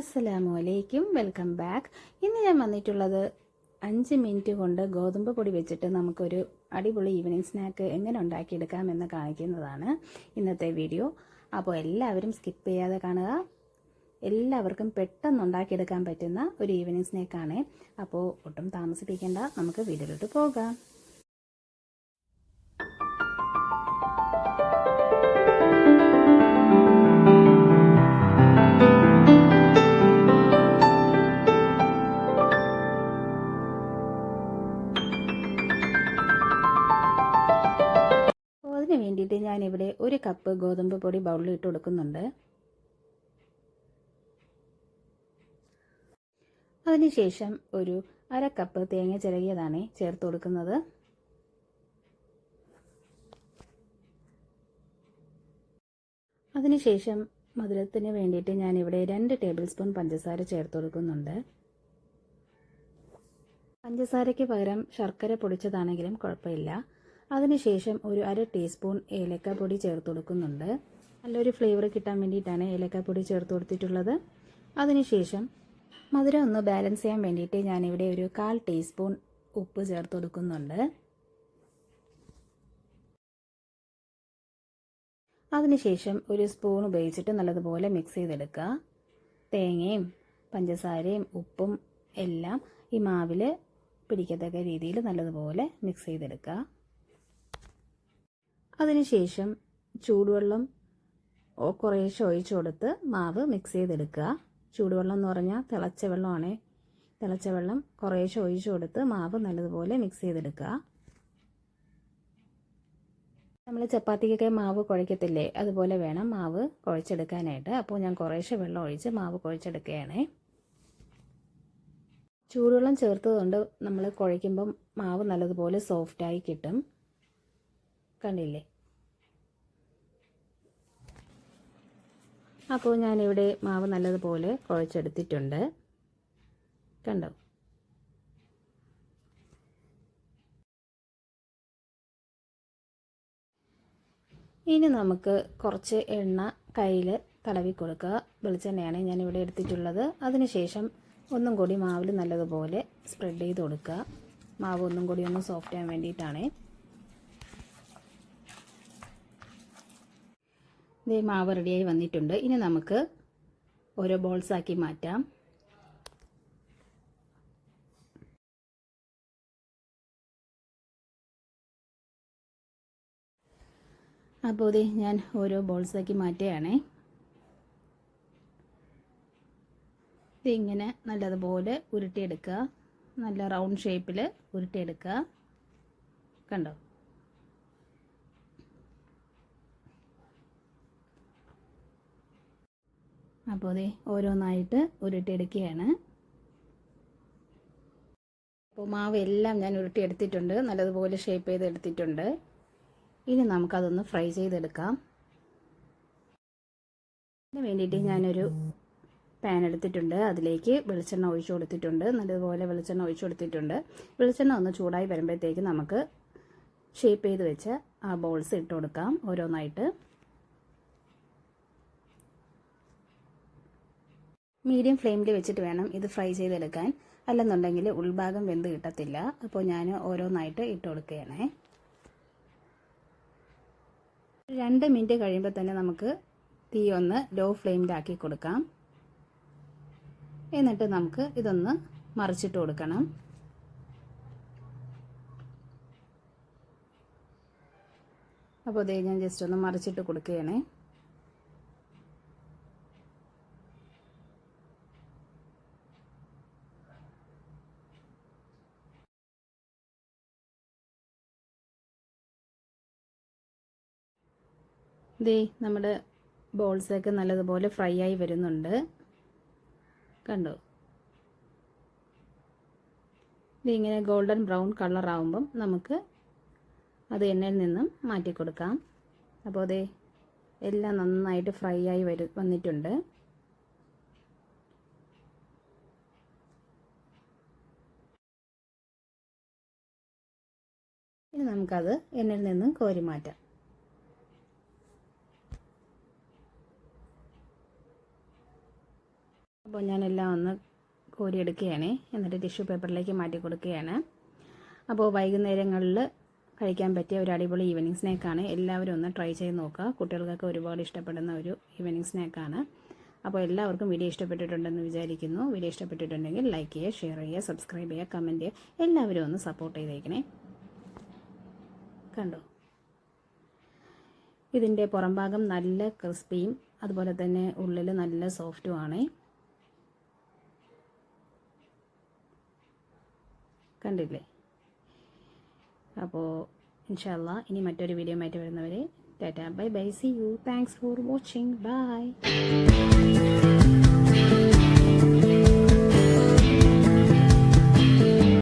അസ്സലാമു അലൈക്കും welcome back. ഇന്ന് ഞാൻ വന്നിട്ടുള്ളത് അഞ്ച് മിനിറ്റ് കൊണ്ട് ഗോതമ്പ് പൊടി വെച്ചിട്ട് നമുക്കൊരു അടിപൊളി ഈവനിങ് സ്നാക്ക് എങ്ങനെ ഉണ്ടാക്കിയെടുക്കാം എന്ന് കാണിക്കുന്നതാണ് ഇന്നത്തെ വീഡിയോ. അപ്പോൾ എല്ലാവരും സ്കിപ്പ് ചെയ്യാതെ കാണുക. എല്ലാവർക്കും പെട്ടെന്ന് ഉണ്ടാക്കിയെടുക്കാൻ പറ്റുന്ന ഒരു ഈവനിങ് സ്നാക്കാണ്. അപ്പോൾ ഒട്ടും താമസിപ്പിക്കേണ്ട. നമുക്ക് വീഡിയോയിലോട്ട് പോകാം. വേണ്ടിയിട്ട് ഞാനിവിടെ ഒരു കപ്പ് ഗോതമ്പ് പൊടി ബൗളിൽ ഇട്ട് കൊടുക്കുന്നുണ്ട്. അതിനുശേഷം ഒരു അര കപ്പ് തേങ്ങ ചിരകിയതാണ് ചേർത്ത് കൊടുക്കുന്നത്. അതിനുശേഷം മധുരത്തിന് വേണ്ടിയിട്ട് ഞാനിവിടെ രണ്ട് ടേബിൾ സ്പൂൺ പഞ്ചസാര ചേർത്ത് കൊടുക്കുന്നുണ്ട്. പഞ്ചസാരയ്ക്ക് പകരം ശർക്കര പൊടിച്ചതാണെങ്കിലും കുഴപ്പമില്ല. അതിനുശേഷം ഒരു അര ടീസ്പൂൺ ഏലക്കാപ്പൊടി ചേർത്ത് കൊടുക്കുന്നുണ്ട്. നല്ലൊരു ഫ്ലേവർ കിട്ടാൻ വേണ്ടിയിട്ടാണ് ഏലക്കാപ്പൊടി ചേർത്ത് കൊടുത്തിട്ടുള്ളത്. അതിനുശേഷം മധുരം ഒന്ന് ബാലൻസ് ചെയ്യാൻ വേണ്ടിയിട്ട് ഞാനിവിടെ ഒരു കാൽ ടീസ്പൂൺ ഉപ്പ് ചേർത്ത് കൊടുക്കുന്നുണ്ട്. അതിനുശേഷം ഒരു സ്പൂൺ ഉപയോഗിച്ചിട്ട് നല്ലതുപോലെ മിക്സ് ചെയ്തെടുക്കുക. തേങ്ങയും പഞ്ചസാരയും ഉപ്പും എല്ലാം ഈ മാവിൽ പിടിക്കത്തക്ക രീതിയിൽ നല്ലതുപോലെ മിക്സ് ചെയ്തെടുക്കുക. അതിനുശേഷം ചൂടുവെള്ളം കുറേശ്ശെ ഒഴിച്ചു കൊടുത്ത് മാവ് മിക്സ് ചെയ്തെടുക്കുക. ചൂടുവെള്ളം എന്ന് പറഞ്ഞാൽ തിളച്ച വെള്ളമാണ്. തിളച്ച വെള്ളം കുറേശ്ശെ ഒഴിച്ചു കൊടുത്ത് മാവ് നല്ലതുപോലെ മിക്സ് ചെയ്തെടുക്കുക. നമ്മൾ ചപ്പാത്തിക്കൊക്കെ മാവ് കുഴയ്ക്കത്തില്ലേ അതുപോലെ വേണം മാവ് കുഴച്ചെടുക്കാനായിട്ട്. അപ്പോൾ ഞാൻ കുറേശ്ശെ വെള്ളം ഒഴിച്ച് മാവ് കുഴച്ചെടുക്കുകയാണ്. ചൂടുവെള്ളം ചേർത്തതുകൊണ്ട് നമ്മൾ കുഴയ്ക്കുമ്പം മാവ് നല്ലതുപോലെ സോഫ്റ്റായി കിട്ടും. കണ്ടില്ലേ? അപ്പോൾ ഞാനിവിടെ മാവ് നല്ലതുപോലെ കുഴച്ചെടുത്തിട്ടുണ്ട്. കണ്ടോ? ഇനി നമുക്ക് കുറച്ച് എണ്ണ കയ്യിൽ തടവി കൊടുക്കുക. വെളിച്ചെണ്ണയാണ് ഞാനിവിടെ എടുത്തിട്ടുള്ളത്. അതിനുശേഷം ഒന്നും കൂടി മാവിൽ നല്ലതുപോലെ സ്പ്രെഡ് ചെയ്ത് കൊടുക്കുക. മാവ് ഒന്നും കൂടി ഒന്ന് സോഫ്റ്റ് ആകാൻ വേണ്ടിയിട്ടാണ്. ഇതേ മാവ് റെഡിയായി വന്നിട്ടുണ്ട്. ഇനി നമുക്ക് ഓരോ ബോൾസാക്കി മാറ്റാം. അപ്പോൾ ഇത് ഞാൻ ഓരോ ബോൾസാക്കി മാറ്റുകയാണേ. ഇതിങ്ങനെ നല്ലതുപോലെ ഉരുട്ടിയെടുക്കുക. നല്ല റൗണ്ട് ഷേപ്പിൽ ഉരുട്ടിയെടുക്കുക. കണ്ടോ? അപ്പോൾ അതെ ഓരോന്നായിട്ട് ഉരുട്ടിയെടുക്കുകയാണ്. അപ്പോൾ മാവ് എല്ലാം ഞാൻ ഉരുട്ടിയെടുത്തിട്ടുണ്ട്. നല്ലതുപോലെ ഷേപ്പ് ചെയ്ത് എടുത്തിട്ടുണ്ട് ഇനി നമുക്കതൊന്ന് ഫ്രൈ ചെയ്തെടുക്കാം. അതിന് വേണ്ടിയിട്ട് ഞാനൊരു പാൻ എടുത്തിട്ടുണ്ട്. അതിലേക്ക് വെളിച്ചെണ്ണ ഒഴിച്ചു കൊടുത്തിട്ടുണ്ട്. നല്ലതുപോലെ വെളിച്ചെണ്ണ ഒഴിച്ചു കൊടുത്തിട്ടുണ്ട്. വെളിച്ചെണ്ണ ഒന്ന് ചൂടായി വരുമ്പോഴത്തേക്ക് നമുക്ക് ഷേപ്പ് ചെയ്ത് വെച്ച് ആ ബോൾസ് ഇട്ട് കൊടുക്കാം ഓരോന്നായിട്ട്. മീഡിയം ഫ്ലെയിമിൽ വെച്ചിട്ട് വേണം ഇത് ഫ്രൈ ചെയ്തെടുക്കാൻ. അല്ലെന്നുണ്ടെങ്കിൽ ഉൾഭാഗം വെന്ത് കിട്ടത്തില്ല. അപ്പോൾ ഞാൻ ഓരോന്നായിട്ട് ഇട്ട് കൊടുക്കുകയാണേ. രണ്ട് മിനിറ്റ് കഴിയുമ്പോൾ തന്നെ നമുക്ക് തീ ഒന്ന് ലോ ഫ്ലെയിമിലാക്കി കൊടുക്കാം. എന്നിട്ട് നമുക്ക് ഇതൊന്ന് മറിച്ചിട്ട് കൊടുക്കണം. അപ്പോൾ അതേ ഞാൻ ജസ്റ്റ് ഒന്ന് മറിച്ചിട്ട് കൊടുക്കുകയാണേ. ദേ നമ്മുടെ ബോൾസൊക്കെ നല്ലതുപോലെ ഫ്രൈ ആയി വരുന്നുണ്ട്. കണ്ടോ? ഇതിങ്ങനെ ഗോൾഡൻ ബ്രൗൺ കളർ ആകുമ്പം നമുക്ക് അത് എണ്ണയിൽ നിന്നും മാറ്റി കൊടുക്കാം. അപ്പോൾ അതെ എല്ലാം നന്നായിട്ട് ഫ്രൈ ആയി വരു വന്നിട്ടുണ്ട്. ഇനി നമുക്കത് എണ്ണയിൽ നിന്നും കോരി മാറ്റാം. അപ്പോൾ ഞാനെല്ലാം ഒന്ന് കോരിയെടുക്കുകയാണ്. എന്നിട്ട് ടിഷ്യൂ പേപ്പറിലേക്ക് മാറ്റി കൊടുക്കുകയാണ്. അപ്പോൾ വൈകുന്നേരങ്ങളിൽ കഴിക്കാൻ പറ്റിയ ഒരു അടിപൊളി ഈവനിങ് സ്നാക്കാണ് എല്ലാവരും ഒന്ന് ട്രൈ ചെയ്ത് നോക്കുക. കുട്ടികൾക്കൊക്കെ ഒരുപാട് ഇഷ്ടപ്പെടുന്ന ഒരു ഈവനിങ് സ്നാക്കാണ് അപ്പോൾ എല്ലാവർക്കും വീഡിയോ ഇഷ്ടപ്പെട്ടിട്ടുണ്ടെന്ന് വിചാരിക്കുന്നു. വീഡിയോ ഇഷ്ടപ്പെട്ടിട്ടുണ്ടെങ്കിൽ ലൈക്ക് ചെയ്യുക ഷെയർ ചെയ്യുക സബ്സ്ക്രൈബ് ചെയ്യുക കമന്റ് ചെയ്യുക. എല്ലാവരും ഒന്ന് സപ്പോർട്ട് ചെയ്തേക്കണേ. കണ്ടോ? ഇതിന്റെ പുറംഭാഗം നല്ല ക്രിസ്പിയും അതുപോലെ തന്നെ ഉള്ളിൽ നല്ല സോഫ്റ്റും ആണ്. കണ്ടില്ലേ? അപ്പോൾ ഇൻഷാല്ല ഇനി മറ്റൊരു വീഡിയോ ആയിട്ട് വരുന്നവരെ ta-ta bye bye see you. Thanks for watching bye